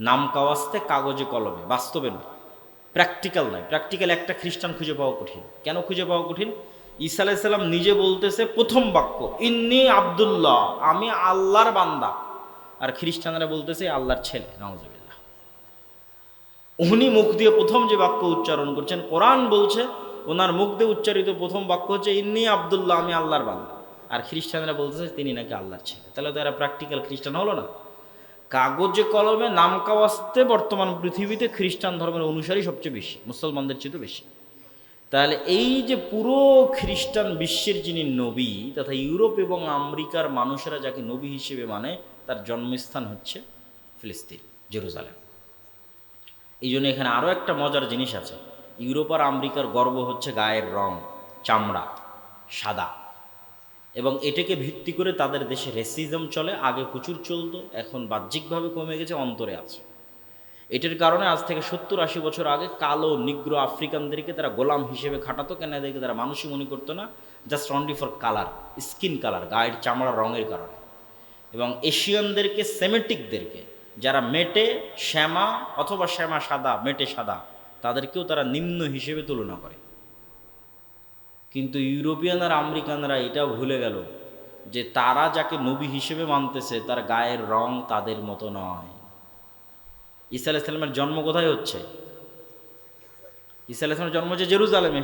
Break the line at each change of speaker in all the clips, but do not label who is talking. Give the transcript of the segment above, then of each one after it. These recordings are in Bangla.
নাম কাওয়াজতে, কাগজে, কলমে, বাস্তবে নয়। প্র্যাকটিক্যাল নয়। প্র্যাকটিক্যাল একটা খ্রিস্টান খুঁজে পাওয়া কঠিন। কেন খুঁজে পাওয়া কঠিন? ঈসা আলাইসাল্লাম নিজে বলতেছে, প্রথম বাক্য, ইন্নি আবদুল্লাহ, আমি আল্লাহর বান্দা। আর খ্রিস্টানরা বলতেছে, আল্লাহর ছেলে। নওয়াজবিল্লাহ উনি মুখ দিয়ে প্রথম যে বাক্য উচ্চারণ করছেন, কোরআন বলছে, ওনার মুখ দিয়ে উচ্চারিত প্রথম বাক্য হচ্ছে, ইন্নি আবদুল্লাহ, আমি আল্লাহর বান্দা। আর খ্রিস্টানরা বলতেছে, তিনি নাকি আল্লাহর ছেলে। তাহলে তো এরা প্র্যাকটিক্যাল খ্রিস্টান হলো না। কাগজে কলমে নাম কাওয়াস্তে বর্তমান পৃথিবীতে খ্রিস্টান ধর্মের অনুসারী সবচেয়ে বেশি, মুসলমানদের চেয়ে বেশি। তাহলে এই যে পুরো খ্রিস্টান বিশ্বের যিনি নবী, তথা ইউরোপ এবং আমেরিকার মানুষেরা যাকে নবী হিসেবে মানে তার জন্মস্থান হচ্ছে ফিলিস্তিন, জেরুজালেম। এই জন্য এখানে আরও একটা মজার জিনিস আছে। ইউরোপ আর আমেরিকার গর্ব হচ্ছে গায়ের রং, চামড়া, সাদা। এবং এটাকে ভিত্তি করে তাদের দেশে রেসিজম চলে, আগে প্রচুর চলতো, এখন বাহ্যিকভাবে কমে গেছে, অন্তরে আছে। এটার কারণে আজ থেকে সত্তর আশি বছর আগে কালো, নিগ্র আফ্রিকানদেরকে তারা গোলাম হিসেবে খাটাতো কেন এদেরকে তারা মানুষই মনে করতো না just only for colour skin colour গায়ের চামড়া রঙের কারণে। এবং এশিয়ানদেরকে, সেমেটিকদেরকে, যারা মেটে, শ্যামা অথবা শ্যামা সাদা, মেটে সাদা, তাদেরকেও তারা নিম্ন হিসেবে তুলনা করে। কিন্তু ইউরোপিয়ান আর আমেরিকানরা এটাও ভুলে গেল যে তারা যাকে নবী হিসেবে মানতেছে, তার গায়ের রং তাদের মতো নয়। ঈসা আলাইসাল্লামের জন্ম কোথায় হচ্ছে? ঈসা আলাইসলামের জন্ম হচ্ছে জেরুজালেমে।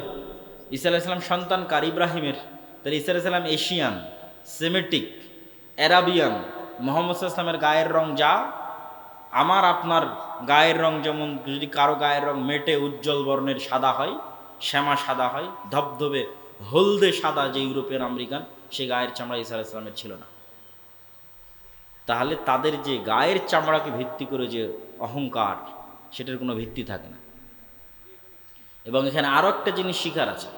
ঈসা আলাইসাল্লাম সন্তান কার? ইব্রাহিমের। তাহলে ঈসা আলাইসাল্লাম এশিয়ান, সেমেটিক, অ্যারাবিয়ান। মোহাম্মদ ইসলামের গায়ের রং যা, আমার আপনার গায়ের রং যেমন, যদি কারও গায়ের রং মেটে, উজ্জ্বল বর্ণের সাদা হয় শ্যামা সাদা হয়, ধবধবে হলদে সাদা যে ইউরোপিয়ান আমেরিকান, সে গায়ের চামড়া ঈসা আলাইসলামের ছিল না। তাহলে তাদের যে গায়ের চামড়াকে ভিত্তি করে যে অহংকার, সেটার কোনো ভিত্তি থাকে না। এবং এখানে আরও একটা জিনিস শিকার আছে।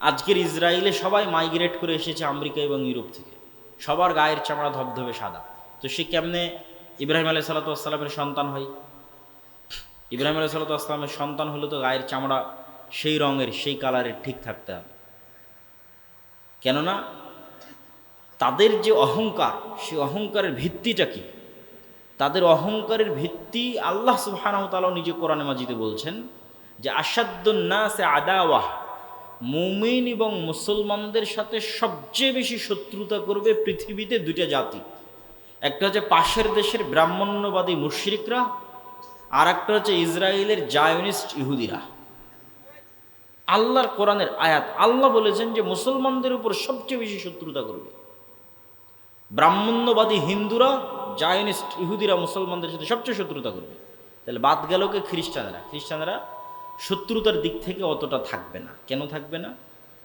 আজকের ইসরায়েলে সবাই মাইগ্রেট করে এসেছে আমেরিকা এবং ইউরোপ থেকে। সবার গায়ের চামড়া ধবধবে সাদা। তো সে কেমনে ইব্রাহিম আলাই সাল্লাতামের সন্তান হয়? ইব্রাহিম আলাই সাল্লাতামের সন্তান হলে তো গায়ের চামড়া সেই রঙের, সেই কালারের ঠিক থাকতে হবে। কেননা তাদের যে অহংকার, সেই অহংকারের ভিত্তিটা কি? তাদের অহংকারের ভিত্তি আল্লাহ সুবাহানতালাও নিজে কোরআনে মাজিদে বলছেন যে আসাদ্দুন্নাসে আদাওয়াহ মুমিন এবং মুসলমানদের সাথে সবচেয়ে বেশি শত্রুতা করবে পৃথিবীতে দুইটা জাতি। একটা হচ্ছে পাশের দেশের ব্রাহ্মণ্যবাদী মুশরিকরা আর একটা হচ্ছে ইসরায়েলের জায়নিস্ট ইহুদিরা। আল্লাহর কোরআনের আয়াত। আল্লাহ বলেছেন যে মুসলমানদের উপর সবচেয়ে বেশি শত্রুতা করবে। ব্রাহ্মণ্যবাদী হিন্দুরা, জায়নিস্ট ইহুদিরা মুসলমানদের সাথে সবচেয়ে শত্রুতা করবে। তাহলে বাদ গেল কে? খ্রিস্টানেরা। খ্রিস্টানেরা শত্রুতার দিক থেকে অতটা থাকবে না। কেন থাকবে না?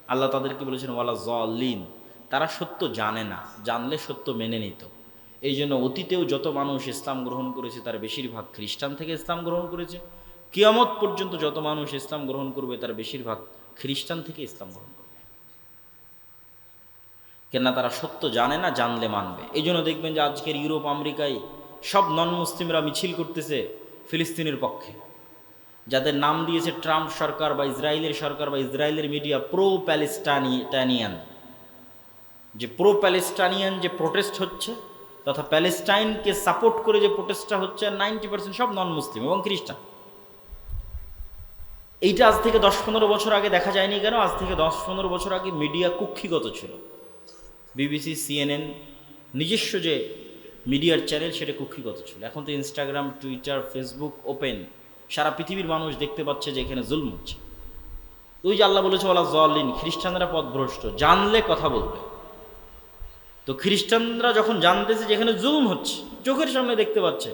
আল্লাহ তাদেরকে বলেছেন, ওয়ালা জলিন তারা সত্য জানে না। জানলে সত্য মেনে নিত। এই জন্য অতীতেও যত মানুষ ইসলাম গ্রহণ করেছে, তার বেশিরভাগ খ্রিস্টান থেকে ইসলাম গ্রহণ করেছে। কিয়ামত পর্যন্ত যত মানুষ ইসলাম গ্রহণ করবে, তার বেশিরভাগ খ্রিস্টান থেকে ইসলাম গ্রহণ করবে। কেননা তারা সত্য জানে না, জানলে মানবে। এই জন্য দেখবেন যে আজকের ইউরোপ, আমেরিকায় সব নন মুসলিমরা মিছিল করতেছে ফিলিস্তিনের পক্ষে। যাদের নাম দিয়েছে ট্রাম্প সরকার বা ইসরায়েলের সরকার বা ইসরায়েলের মিডিয়া প্রো প্যালেস্টানিয়ান যে প্রো প্যালেস্টানিয়ান যে প্রোটেস্ট হচ্ছে, তথা প্যালেস্টাইনকে সাপোর্ট করে যে প্রোটেস্টটা হচ্ছে নাইনটি পার্সেন্ট সব নন মুসলিম এবং খ্রিস্টান। এইটা আজ থেকে দশ পনেরো বছর আগে দেখা যায়নি কেন? আজ থেকে দশ পনেরো বছর আগে মিডিয়া কুক্ষিগত ছিল। বিবিসি সিএনএন নিজস্ব যে মিডিয়ার চ্যানেল সেটা কুক্ষিগত ছিল। এখন তো ইনস্টাগ্রাম টুইটার ফেসবুক ওপেন সারা পৃথিবীর মানুষ দেখতে পাচ্ছে যে এখানে জুলম হচ্ছে। ওই যে আল্লাহ বলেছে ওলা জলিন খ্রিস্টানরা পথভ্রষ্ট। জানলে কথা বলবে। তো খ্রিস্টানরা যখন জানতেছে যে এখানে জুলম হচ্ছে, চোখের সামনে দেখতে পাচ্ছে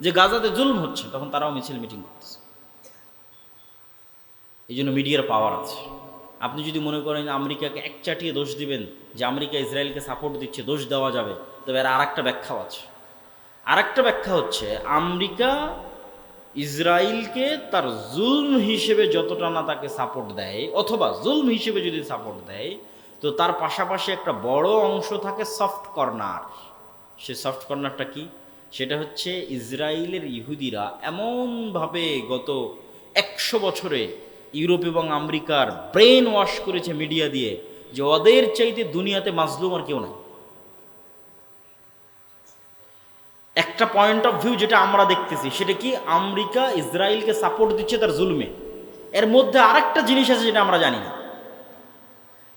যে গাজাতে জুলম হচ্ছে, তখন তারাও মিছিল মিটিং করতেছে। এই জন্য মিডিয়ার পাওয়ার আছে। আপনি যদি মনে করেন আমেরিকাকে এক চাটিয়ে দোষ দিবেন, যে আমেরিকা ইসরায়েলকে সাপোর্ট দিচ্ছে, দোষ দেওয়া যাবে, তবে এর আর একটা ব্যাখ্যাও আছে। আর একটা ব্যাখ্যা হচ্ছে, আমেরিকা ইসরায়েলকে তার জুলম হিসেবে যতটা না তাকে সাপোর্ট দেয়, অথবা জুলম হিসেবে যদি সাপোর্ট দেয়, তো তার পাশাপাশি একটা বড় অংশ থাকে সফট কর্নার সে সফট কর্নারটা কি? সেটা হচ্ছে ইসরায়েলের ইহুদিরা এমনভাবে গত একশো বছরে ইউরোপ এবং আমেরিকার ব্রেন ওয়াশ করেছে মিডিয়া দিয়ে যে ওদের চাইতে দুনিয়াতে মাজলুম আর কেউ নাই। একটা পয়েন্ট অফ ভিউ যেটা আমরা দেখতেছি, সেটা কি আমেরিকা ইসরায়েলকে সাপোর্ট দিচ্ছে তার জুলমে? এর মধ্যে আরেকটা জিনিস আছে যেটা আমরা জানি না।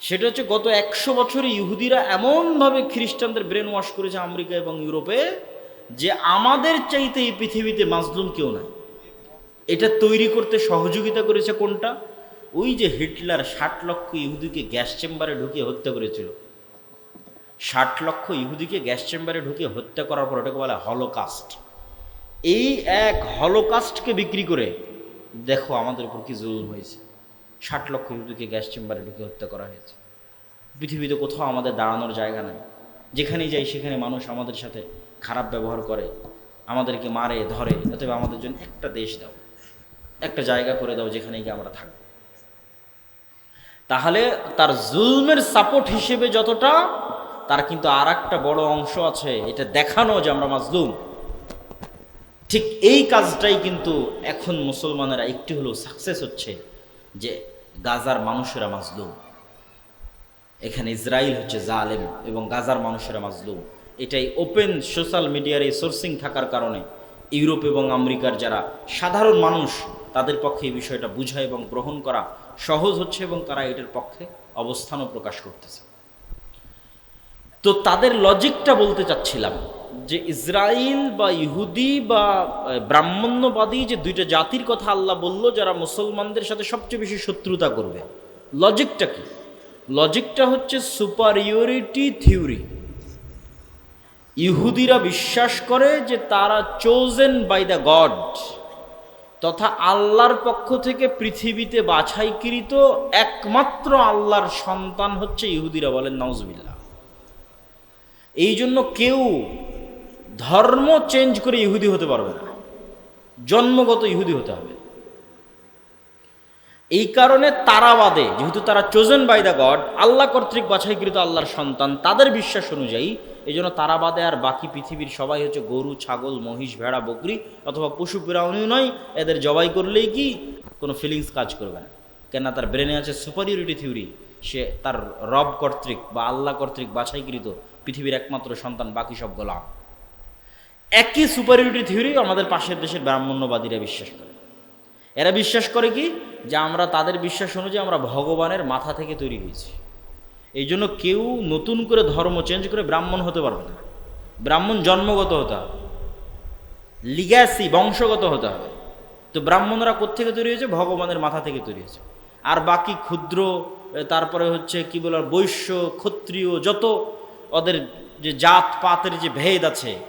সেটা হচ্ছে গত একশো বছরে ইহুদিরা এমনভাবে খ্রিস্টানদের ব্রেন ওয়াশ করেছে আমেরিকা এবং ইউরোপে যে আমাদের চাইতে এই পৃথিবীতে মাজলুম কেউ নাই। এটা তৈরি করতে সহযোগিতা করেছে কোনটা? ওই যে হিটলার ষাট লক্ষ ইহুদিকে গ্যাস চেম্বারে ঢুকিয়ে হত্যা করেছিল। ষাট লক্ষ ইহুদিকে গ্যাস চেম্বারে ঢুকিয়ে হত্যা করার পর ওটাকে বলা হলোকাস্ট। এই এক হলোকাস্টকে বিক্রি করে দেখো আমাদের উপর কি জুলুম হয়েছে। ষাট লক্ষ ইহুদিকে গ্যাস চেম্বারে ঢুকে হত্যা করা হয়েছে। পৃথিবীতে কোথাও আমাদের দাঁড়ানোর জায়গা নাই। যেখানেই যাই সেখানে মানুষ আমাদের সাথে খারাপ ব্যবহার করে, আমাদেরকে মারে, ধরে অথবা আমাদের জন্য একটা দেশ দাও। একটা জায়গা করে দাও যেখানে গিয়ে আমরা থাকব। তাহলে তার জুলমের সাপোর্ট হিসেবে যতটা, তার কিন্তু আর একটা বড় অংশ আছে, এটা দেখানো যে আমরা মাজলুম। ঠিক এই কাজটাই কিন্তু এখন মুসলমানেরা একটু হলেও সাকসেস হচ্ছে, যে গাজার মানুষেরা মাজলুম। এখানে ইসরায়েল হচ্ছে জালেম এবং গাজার মানুষেরা মাজলুম। এটাই ওপেন সোশ্যাল মিডিয়ার এই সোর্সিং থাকার কারণে। ইউরোপ এবং আমেরিকার যারা সাধারণ মানুষ তাদের পক্ষে এই বিষয়টা বোঝা এবং গ্রহণ করা সহজ হচ্ছে এবং তারা এটার পক্ষে অবস্থানও প্রকাশ করতেছে। তো তাদের লজিকটা বলতে চাচ্ছিলাম যে ইসরায়েল বা ইহুদি বা ব্রাহ্মণ্যবাদী যে দুইটা জাতির কথা আল্লাহ বলল, যারা মুসলমানদের সাথে সবচেয়ে বেশি শত্রুতা করবে। লজিকটা কি? লজিকটা হচ্ছে সুপারিয়রিটি থিওরি ইহুদিরা বিশ্বাস করে যে তারা চোজেন বাই দ্য গড তথা আল্লাহর পক্ষ থেকে পৃথিবীতে বাছাইকৃত একমাত্র আল্লাহর সন্তান হচ্ছে ইহুদিরা বলেন নওজবিল্লা এই জন্য কেউ ধর্ম চেঞ্জ করে ইহুদি হতে পারবে না। জন্মগত ইহুদি হতে হবে। এই কারণে তারাবাদে, যেহেতু তারা chosen by the God Allah কর্তৃক বাছাইকৃত আল্লাহর সন্তান, তাদের বিশ্বাস অনুযায়ী এই জন্য তারাবাদে আর বাকি পৃথিবীর সবাই হচ্ছে গরু, ছাগল, মহিষ, ভেড়া, বকরি অথবা পশু প্রাণীও নয়, এদের জবাই করলেই কি কোনো ফিলিংস কাজ করবে না। কেননা তার ব্রেনে আছে সুপারিয়রিটি থিওরি সে তার রব কর্তৃক বা আল্লাহ কর্তৃক বাছাইকৃত পৃথিবীর একমাত্র সন্তান, বাকি সব গোলাম। একই সুপারিয়রিটি থিওরি আমাদের পাশের দেশের ব্রাহ্মণ্যবাদীরা বিশ্বাস করে। এরা বিশ্বাস করে কি? যে আমরা তাদের বিশ্বাস অনুযায়ী আমরা ভগবানের মাথা থেকে তৈরি হয়েছি। এই জন্য কেউ নতুন করে ধর্ম চেঞ্জ করে ব্রাহ্মণ হতে পারবে না। ব্রাহ্মণ জন্মগত হতে হবে। লিগ্যাসি বংশগত হতে হবে। তো ব্রাহ্মণরা কোত্থেকে তৈরি হয়েছে? ভগবানের মাথা থেকে তৈরি হয়েছে। আর বাকি ক্ষুদ্র, তারপরে হচ্ছে কি বলে, বৈশ্য, ক্ষত্রিয় যত ওদের যে জাত পাতের যে ভেদ আছে,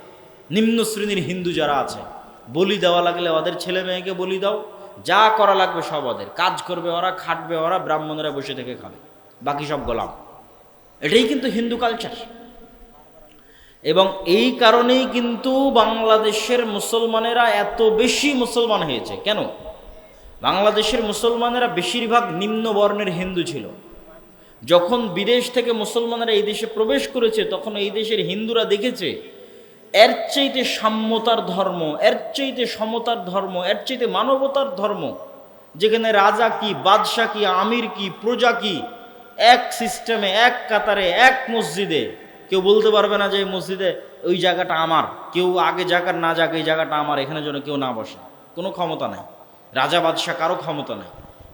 নিম্ন শ্রেণির হিন্দু যারা আছে, বলি দেওয়া লাগলে ওদের ছেলে মেয়েকে বলি দাও। যা করা লাগবে সব ওদের। কাজ করবে ওরা, খাটবে ওরা, ব্রাহ্মণরা বসে থেকে খাবে। বাকি সব গোলাম। এটাই কিন্তু হিন্দু কালচার এবং এই কারণেই কিন্তু বাংলাদেশের মুসলমানেরা এত বেশি মুসলমান হয়েছে। কেন? বাংলাদেশের মুসলমানেরা বেশিরভাগ নিম্ন বর্ণের হিন্দু ছিল। যখন বিদেশ থেকে মুসলমানেরা এই দেশে প্রবেশ করেছে, তখন এই দেশের হিন্দুরা দেখেছে, এর চাইতে সাম্যতার ধর্ম, এর চাইতে সমতার ধর্ম, এর চাইতে মানবতার ধর্ম, যেখানে রাজা কি, বাদশাহ কি, আমির কি, প্রজা কি এক সিস্টেমে, এক কাতারে, এক মসজিদে। কেউ বলতে পারবে না যে এই মসজিদে ওই জায়গাটা আমার। কেউ আগে জায়গার না যাক, এই জায়গাটা আমার, এখানে যেন কেউ না বসে। কোনো ক্ষমতা নাই। রাজা বাদশাহ কারও ক্ষমতা নাই।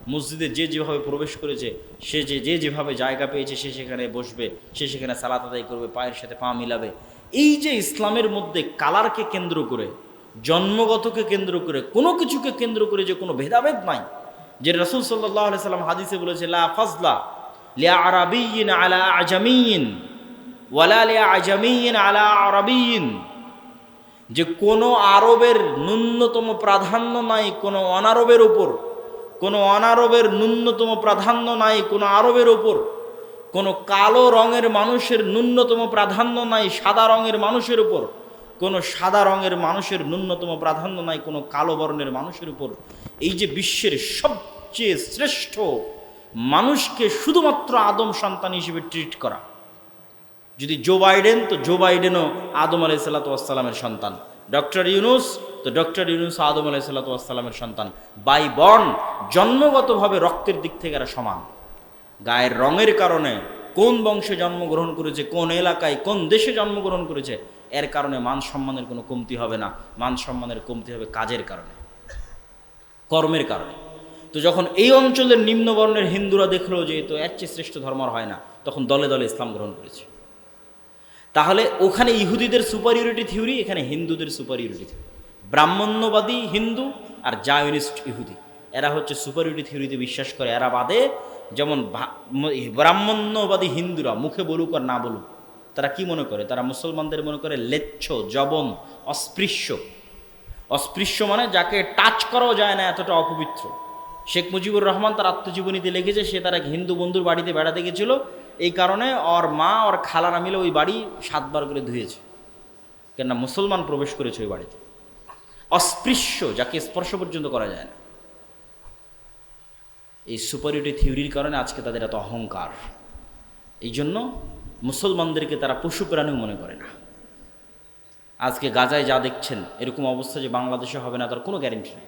মসজিদে যে যেভাবে প্রবেশ করেছে, সে যে যে যেভাবে জায়গা পেয়েছে, সে সেখানে বসবে, সে সেখানে সালাত আদায় করবে, পায়ের সাথে পা মিলাবে। এই যে ইসলামের মধ্যে কালারকে কেন্দ্র করে, জন্মগতকে কেন্দ্র করে, কোনো কিছুকে কেন্দ্র করে যে কোনো ভেদাভেদ নাই। যে রসুল সাল্লাহ সাল্লাম হাদিসে বলেছে, লা ফাজলা আলা ওয়ালা আলা যে কোনো আরবের ন্যূনতম প্রাধান্য নাই, কোনো অনারবের উপর। কোনো অনারবের ন্যূনতম প্রাধান্য নাই, কোনো আরবের উপর। কোনো কালো রঙের মানুষের ন্যূনতম প্রাধান্য নাই, সাদা রঙের মানুষের উপর। কোনো সাদা রঙের মানুষের ন্যূনতম প্রাধান্য নাই, কোনো কালো বর্ণের মানুষের উপর। এই যে বিশ্বের সবচেয়ে শ্রেষ্ঠ মানুষকে শুধুমাত্র আদম সন্তান হিসেবে ট্রিট করা। যদি জো বাইডেন তো জো বাইডেনও আদম আলাই সাল্লাতামের সন্তান। ডক্টর ইউনুস তো ডক্টর ইউনুস আদম আলাই সাল্লাতামের সন্তান। বাই বর্ন জন্মগতভাবে রক্তের দিক থেকে এরা সমান। গায়ের রঙের কারণে কোন বংশে জন্মগ্রহণ করেছে, কোন এলাকায়, কোন দেশে জন্মগ্রহণ করেছে, এর কারণে মান সম্মানের কোনো কমতি হবে না। মান সম্মানের কমতি হবে কাজের কারণে, কর্মের কারণে। তো যখন এই অঞ্চলের নিম্নবর্ণের হিন্দুরা দেখল যে তো এর চেয়ে শ্রেষ্ঠ ধর্ম হয় না, তখন দলে দলে ইসলাম গ্রহণ করেছে। তাহলে ওখানে ইহুদিদের সুপারিয়রিটি থিওরি এখানে হিন্দুদের সুপারিয়রিটি থিওরি ব্রাহ্মণ্যবাদী হিন্দু আর জায়নিস্ট ইহুদি। এরা হচ্ছে সুপারিয়রিটি থিওরিতে বিশ্বাস করে। এরা বাদে যেমন ব্রাহ্মণ্যবাদী হিন্দুরা, মুখে বলুক আর না বলুক, তারা কি মনে করে? তারা মুসলমানদের মনে করে লেচ্ছ, জবন, অস্পৃশ্য। অস্পৃশ্য মানে যাকে টাচ করাও যায় না, এতটা অপবিত্র। শেখ মুজিবুর রহমান তার আত্মজীবনীতে লিখেছে, সে তার এক হিন্দু বন্ধুর বাড়িতে বেড়াতে গেছিল। এই কারণে ওর মা, ওর খালারা মিলে ওই বাড়ি সাতবার করে ধুয়েছে। কেননা মুসলমান প্রবেশ করেছে ওই বাড়িতে। অস্পৃশ্য, যাকে স্পর্শ পর্যন্ত করা যায় না। এই সুপারিটি থিওরির কারণে আজকে তাদের এত অহংকার। এই জন্য মুসলমানদেরকে তারা পশু প্রাণীও মনে করে না। আজকে গাজায় যা দেখছেন, এরকম অবস্থা যে বাংলাদেশে হবে না, তার কোনো গ্যারেন্টি নেই।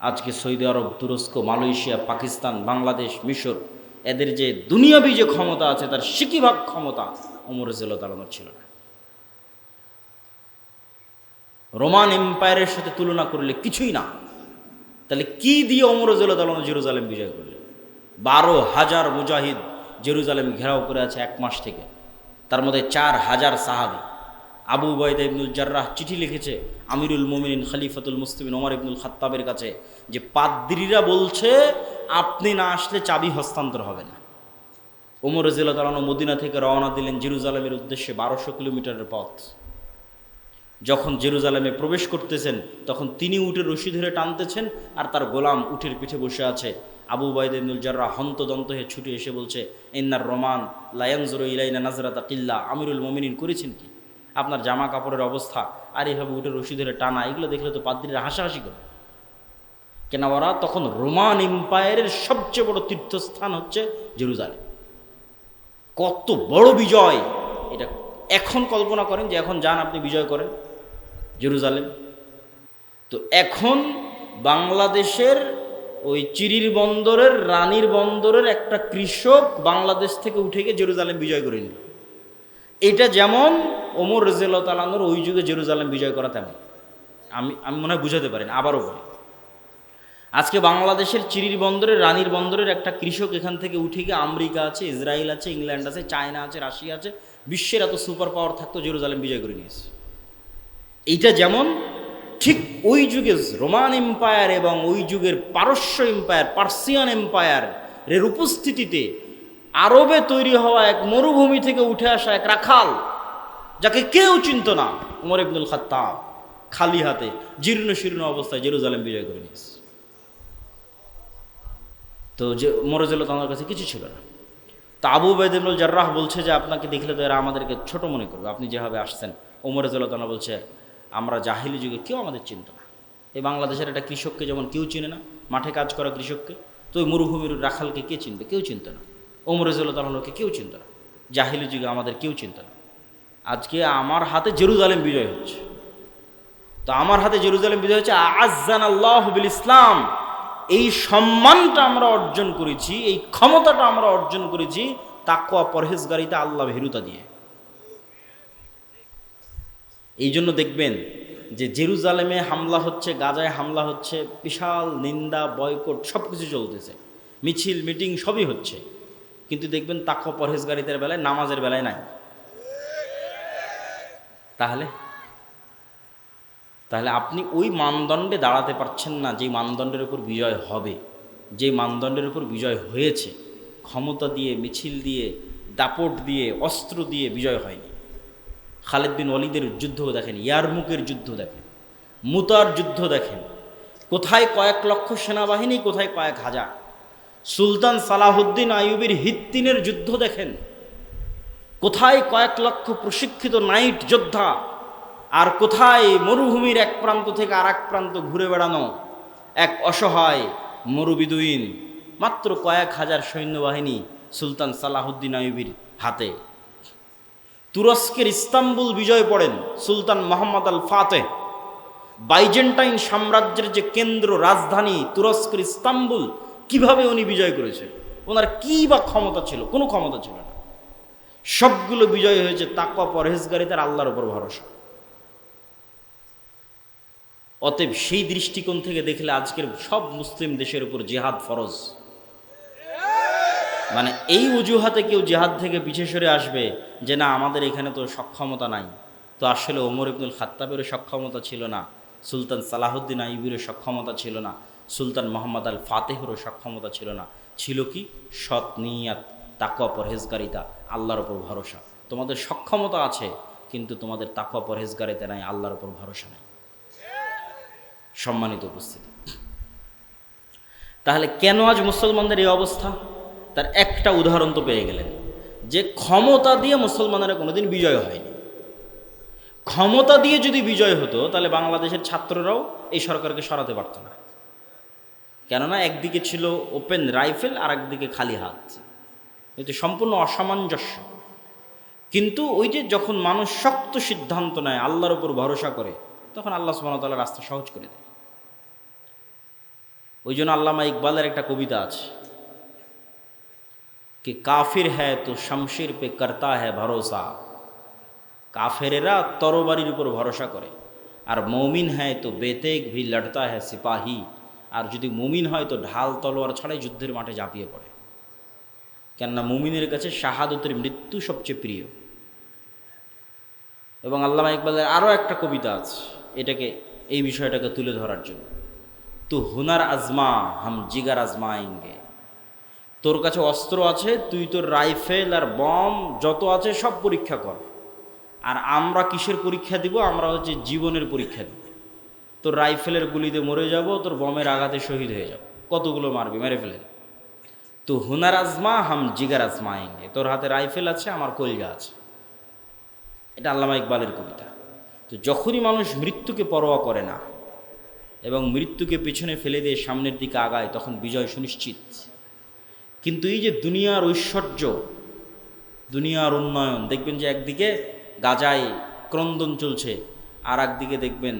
আজকে সৌদি আরব, তুরস্ক, মালয়েশিয়া, পাকিস্তান, বাংলাদেশ, মিশর, এদের যে দুনিয়াবি যে ক্ষমতা আছে, তার সিকিভাগ ক্ষমতা অমর রাজিল্লাহ তালানোর ছিল না। রোমান এম্পায়ারের সাথে তুলনা করলে কিছুই না। তাহলে কি দিয়ে অমর তালানো জেরুজালেম বিজয় করলে বারো হাজার মুজাহিদ জেরুজালেম ঘেরাও করে আছে এক মাস থেকে। তার মধ্যে চার হাজার সাহাবি। আবু উবায়দা ইবনুল জার্রাহ চিঠি লিখেছে আমিরুল মোমিনিন খলিফাতুল মুস্তিমিন ওমর ইবনুল খাত্তাবের কাছে যে পাদ্রিরা বলছে, আপনি না আসলে চাবি হস্তান্তর হবে না। ওমর রাজিল্লাহ তালানো মদিনা থেকে রওনা দিলেন জেরুজালেমের উদ্দেশ্যে বারোশো কিলোমিটারের পথ। যখন জেরুজালেমে প্রবেশ করতেছেন, তখন তিনি উঠে রশি ধরে টানতেছেন আর তার গোলাম উঠের পিঠে বসে আছে। আবু বাইদ ইবনুল জাররা হন্তদন্ত হয়ে ছুটে এসে বলছে, ইন্নার রমান লায়ানজুর ইলাইনা নাজরাতা কিল্লা। আমিরুল মমিনিন করেছেন কি? আপনার জামা কাপড়ের অবস্থা, আর এইভাবে উঠে রশি ধরে টানা, এগুলো দেখলে তো পাদ্রীরা হাসাহাসি করে। কেন ওরা তখন রোমান এম্পায়ারের সবচেয়ে বড় তীর্থস্থান হচ্ছে জেরুজালেম। কত বড় বিজয়! এটা এখন কল্পনা করেন যে এখন যান আপনি বিজয় করেন জেরুজালেম। তো এখন বাংলাদেশের ওই চিরির বন্দরের, রানীর বন্দরের একটা কৃষক বাংলাদেশ থেকে উঠে গিয়ে জেরুজালেম বিজয় করে নিল। এটা যেমন ওমর রেজেল্লা তালানোর ওই যুগে জেরুজালেম বিজয় করা তেমন। আমি আমি মনে হয় বুঝাতে পারেন আবারও বলি। আজকে বাংলাদেশের চিরির বন্দরের রানীর বন্দরের একটা কৃষক এখান থেকে উঠে গিয়ে আমেরিকা আছে, ইসরায়েল আছে, ইংল্যান্ড আছে, চায়না আছে, রাশিয়া আছে, বিশ্বের এত সুপার পাওয়ার থাকতো জেরুজালেম বিজয় করে নিয়েছে। এইটা যেমন, ঠিক ওই যুগে রোমান এম্পায়ার এবং ওই যুগের পারস্য এম্পায়ার, পার্সিয়ান এম্পায়ার এর উপস্থিতিতে আরবে তৈরি হওয়া এক মরুভূমি থেকে উঠে আসা এক রাখাল, যাকে কেউ চিনত না, উমর ইবনুল খাত্তাব, খালি হাতে, জীর্ণ শীর্ণ অবস্থায় জেরুজালেম বিজয় করে নিয়েছে। তো যে মরজুল্লাহ তাঁর কাছে কিছু ছিল না। তা আবু বেদিনুল জার্রাহ বলছে যে, আপনাকে দেখলে তো এরা আমাদেরকে ছোট মনে করবে। আপনি যেভাবে আসছেন ওমরজুল্লাহ তালা বলছে, আমরা জাহিলি যুগে কেউ আমাদের চিনত না। এই বাংলাদেশের একটা কৃষককে যেমন কেউ চিনে না, মাঠে কাজ করা কৃষককে, তো ওই মরুভূমির রাখালকে কে চিনবে? কেউ চিনত না। ওমরজুল্লাহ তালাকে কেউ চিনত না। জাহিলি যুগে আমাদের কেউ চিনত না। আজকে আমার হাতে জেরুজালেম বিজয় হচ্ছে। তো আমার হাতে জেরুজালেম বিজয় হচ্ছে আজান আল্লাহ বিল ইসলাম এই সম্মানটা আমরা অর্জন করেছি, এই ক্ষমতাটা আমরা অর্জন করেছি তাকুয়া পরহেজগারিতে আল্লাহ ভেরুতা দিয়ে। এই জন্য দেখবেন যে জেরুজালেমে হামলা হচ্ছে, গাজায় হামলা হচ্ছে, বিশাল নিন্দা, বয়কট সব কিছু চলতেছে। মিছিল, মিটিং সবই হচ্ছে। কিন্তু দেখবেন তাকুয়া পরহেজগারিতের বেলায়, নামাজের বেলায় নাই। তাহলে? তাহলে আপনি ওই মানদণ্ডে দাঁড়াতে পারছেন না যে মানদণ্ডের উপর বিজয় হবে। যে মানদণ্ডের উপর বিজয় হয়েছে, ক্ষমতা দিয়ে, মিছিল দিয়ে, দাপট দিয়ে, অস্ত্র দিয়ে বিজয় হয়নি। খালেদ বিন ওয়ালিদের যুদ্ধ দেখেন, ইয়ারমুকের যুদ্ধ দেখেন, মুতার যুদ্ধ দেখেন। কোথায় কয়েক লক্ষ সেনাবাহিনী, কোথায় কয়েক হাজার? সুলতান সালাহুদ্দিন আইয়ুবের হিত্তিনের যুদ্ধ দেখেন। কোথায় কয়েক লক্ষ প্রশিক্ষিত নাইট যোদ্ধা আর কোথায় মরুভূমির এক প্রান্ত থেকে আর এক প্রান্ত ঘুরে বেড়ানো এক অসহায় মরুবিদুইন, মাত্র কয়েক হাজার সৈন্যবাহিনী সুলতান সালাহুদ্দিন আইয়ুবির হাতে। তুরস্কের ইস্তাম্বুল বিজয় পড়েন সুলতান মোহাম্মদ আল ফাতেহ। বাইজেন্টাইন সাম্রাজ্যের যে কেন্দ্র রাজধানী তুরস্কের ইস্তাম্বুল কীভাবে উনি বিজয় করেছেন ওনার কী বা ক্ষমতা ছিল? কোনো ক্ষমতা ছিল না। সবগুলো বিজয় হয়েছে তাকওয়া পরহেজগারিতার আল্লাহর উপর ভরসা। অতএব সেই দৃষ্টিকোণ থেকে দেখলে আজকের সব মুসলিম দেশের উপর জেহাদ ফরজ। মানে এই অজুহাতে কেউ জেহাদ থেকে পিছে সরে আসবে যে, না, আমাদের এখানে তো সক্ষমতা নাই। তো আসলে ওমর ইবনুল খাত্তাবেরও সক্ষমতা ছিল না, সুলতান সালাহুদ্দিন আইবিরও সক্ষমতা ছিল না। সুলতান মোহাম্মদ আল ফাতেহরও সক্ষমতা ছিল না। ছিল কি? সৎ নিয়াত তাকুয়া পরহেজগারিতা, আল্লাহর ওপর ভরসা। তোমাদের সক্ষমতা আছে, কিন্তু তোমাদের তাকুয়া পরহেজগারিতা নাই, আল্লাহর ওপর ভরসা নাই। সম্মানিত উপস্থিতি। তাহলে কেন আজ মুসলমানদের এই অবস্থা? তার একটা উদাহরণ তো পেয়ে গেলেন। যে ক্ষমতা দিয়ে মুসলমানেরা কোনোদিন বিজয় হয়নি। ক্ষমতা দিয়ে যদি বিজয় হতো, তাহলে বাংলাদেশের ছাত্ররাও এই সরকারকে সরাতে পারত না। কেননা একদিকে ছিল ওপেন রাইফেল আর একদিকে খালি হাত। এতে সম্পূর্ণ অসামঞ্জস্য। কিন্তু ওই যে যখন মানুষ শক্ত সিদ্ধান্ত নেয়, আল্লাহর উপর ভরসা করে, তখন আল্লাহ সুবাহতাল্লাহ রাস্তা সহজ করে দেয়। ওই জন্য আল্লামা ইকবালের একটা কবিতা আছে, কি কাফির হ্যায় তো শামশির পে কর্তা হ্যায় ভরসা। কাফেরেরা তরবারির উপর ভরসা করে, আর মৌমিন হ্যায় তো বেতেক ভি লড়তা হ্যায় সিপাহী। আর যদি মুমিন হয় তো ঢাল তলোয়ার ছাড়াই যুদ্ধের মাঠে ঝাঁপিয়ে পড়ে। কেননা মুমিনের কাছে শাহাদতের মৃত্যু সবচেয়ে প্রিয়। এবং আল্লামা ইকবালের আরও একটা কবিতা আছে, এটাকে, এই বিষয়টাকে তুলে ধরার জন্য। তু হুনার আজমা হাম জিগার আজমায়েঙ্গে। তোর কাছে অস্ত্র আছে, তুই তোর রাইফেল আর বম যত আছে সব পরীক্ষা কর। আর আমরা কিসের পরীক্ষা দিব? আমরা হচ্ছে জীবনের পরীক্ষা দিব। তোর রাইফেলের গুলিতে মরে যাব, তোর বমের আঘাতে শহীদ হয়ে যাব। কতগুলো মারবি? মেরে ফেলে তো হুনার আজমা হাম জিগার আজমা আয়েঙ্গে তোর হাতে রাইফেল আছে, আমার কলজা আছে। এটা আল্লামা ইকবালের কবিতা। তো যখনই মানুষ মৃত্যুকে পরোয়া করে না এবং মৃত্যুকে পেছনে ফেলে দিয়ে সামনের দিকে আগায়, তখন বিজয় সুনিশ্চিত। কিন্তু এই যে দুনিয়ার ঐশ্বর্য, দুনিয়ার উন্নয়ন, দেখবেন যে একদিকে গাজায় ক্রন্দন চলছে আর একদিকে দেখবেন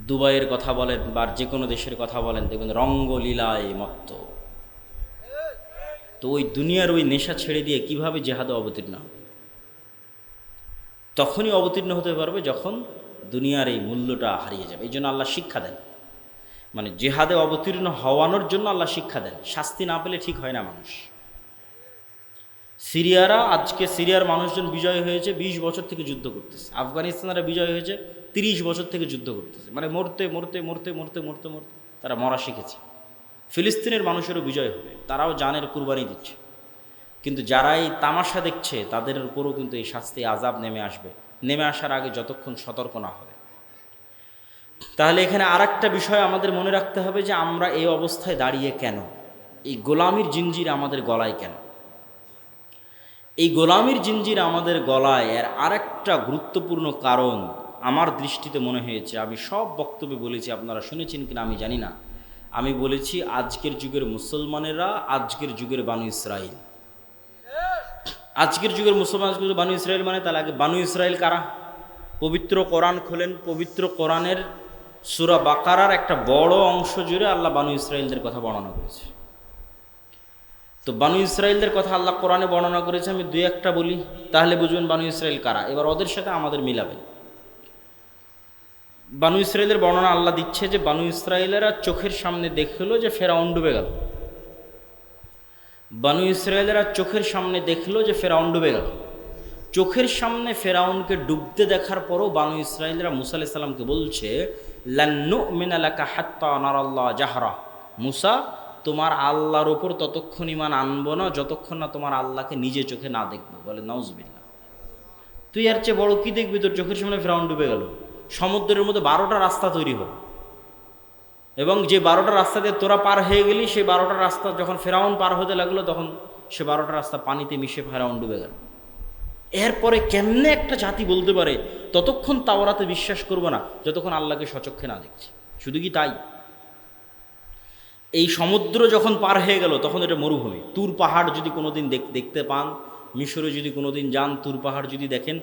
দুবাইয়ের কথা বলেন বা যে কোনো দেশের কথা বলেন, দেখবেন রঙ্গলীলায় মত্ত। তো ওই দুনিয়ার ওই নেশা ছেড়ে দিয়ে কীভাবে জেহাদে অবতীর্ণ হবে? তখনই অবতীর্ণ হতে পারবে যখন দুনিয়ার এই মূল্যটা হারিয়ে যাবে। এই জন্য আল্লাহ শিক্ষা দেন। মানে জেহাদে অবতীর্ণ হওয়ানোর জন্য আল্লাহ শিক্ষা দেন। শাস্তি না পেলে ঠিক হয় না মানুষ। সিরিয়ারা, আজকে সিরিয়ার মানুষজন বিজয় হয়েছে ২০ বছর থেকে যুদ্ধ করতেছে। আফগানিস্তানরা বিজয় হয়েছে ৩০ বছর থেকে যুদ্ধ করতেছে। মানে মরতে মরতে মরতে মরতে মরতে মরতে তারা মরা শিখেছে। ফিলিস্তিনের মানুষেরও বিজয় হবে, তারাও জানের কুরবানি দিচ্ছে। কিন্তু যারা এই তামাশা দেখছে, তাদের উপরও কিন্তু এই শাস্তি আজাব নেমে আসবে। নেমে আসার আগে যতক্ষণ সতর্ক না হবে। তাহলে এখানে আর বিষয় আমাদের মনে রাখতে হবে যে আমরা এই অবস্থায় দাঁড়িয়ে কেন? এই গোলামির জিঞ্জির আমাদের গলায় কেন? এই গোলামির জিঞ্জির আমাদের গলায় এর আরেকটা গুরুত্বপূর্ণ কারণ আমার দৃষ্টিতে মনে হয়েছে। আমি সব বক্তব্যে বলেছি, আপনারা শুনেছেন কিনা আমি জানি না। আমি বলেছি, আজকের যুগের মুসলমানেরা, আজকের যুগের বানু ইসরায়েল আজকের যুগের মুসলমান বানু ইসরায়েল মানে তাহলে আগে বানু ইসরায়েল কারা? পবিত্র কোরআন খোলেন। পবিত্র কোরআনের সুরা বাকারার একটা বড় অংশ জুড়ে আল্লাহ বানু ইসরায়েলদের কথা বর্ণনা করেছে। তো বানু ইসরায়েলদের কথা আল্লাহ কোরআনে বর্ণনা করেছে, আমি দুই একটা বলি, তাহলে বুঝবেন বানু ইসরায়েল কারা। এবার ওদের সাথে আমাদের মিলাবে। বানু ইসরায়েলের বর্ণনা আল্লাহ দিচ্ছে যে, বানু ইসরায়েলেরা চোখের সামনে দেখল যে ফেরাউন ডুবে গেল। বানু ইসরায়েলেরা চোখের সামনে দেখল যে ফেরাউন ডুবে গেল। চোখের সামনে ফেরাউনকে ডুবতে দেখার পরও বানু ইসরায়েলরা মুসা আলাইহিস সালামকে বলছে লান্নু মিনালাকা হাত্তা নারাল্লাহ জাহরা। মুসা তোমার আল্লাহর ওপর ততক্ষণ ইমান আনব না, যতক্ষণ না তোমার আল্লাহকে নিজে চোখে না দেখব, বলে নাউজবিল্লা তুই আর চেয়ে বড় কি দেখবি? তোর চোখের সামনে ফেরাউন ডুবে গেল। সমুদ্রের মধ্যে বারোটা রাস্তা তৈরি হলো। এবং যে বারোটা রাস্তা দিয়ে তোরা পার হয়ে গেলি, সেই বারোটা রাস্তা যখন ফেরাউন পার হতে লাগল, তখন সে বারোটা রাস্তা পানিতে মিশে ফেরাউন ডুবে গেল। এরপরে কেমনে একটা জাতি বলতে পারে, ততক্ষণ তাওরাতে বিশ্বাস করব না, যতক্ষণ আল্লাহকে সচক্ষে না দেখছি। শুধু কি তাই? এই সমুদ্র যখন পার হয়ে গেল, তখন এটা মরুভূমি। তুর পাহাড় যদি কোনোদিন দিন দেখতে পান, মিশরে যদি কোনোদিন যান, তুর পাহাড় যদি দেখেন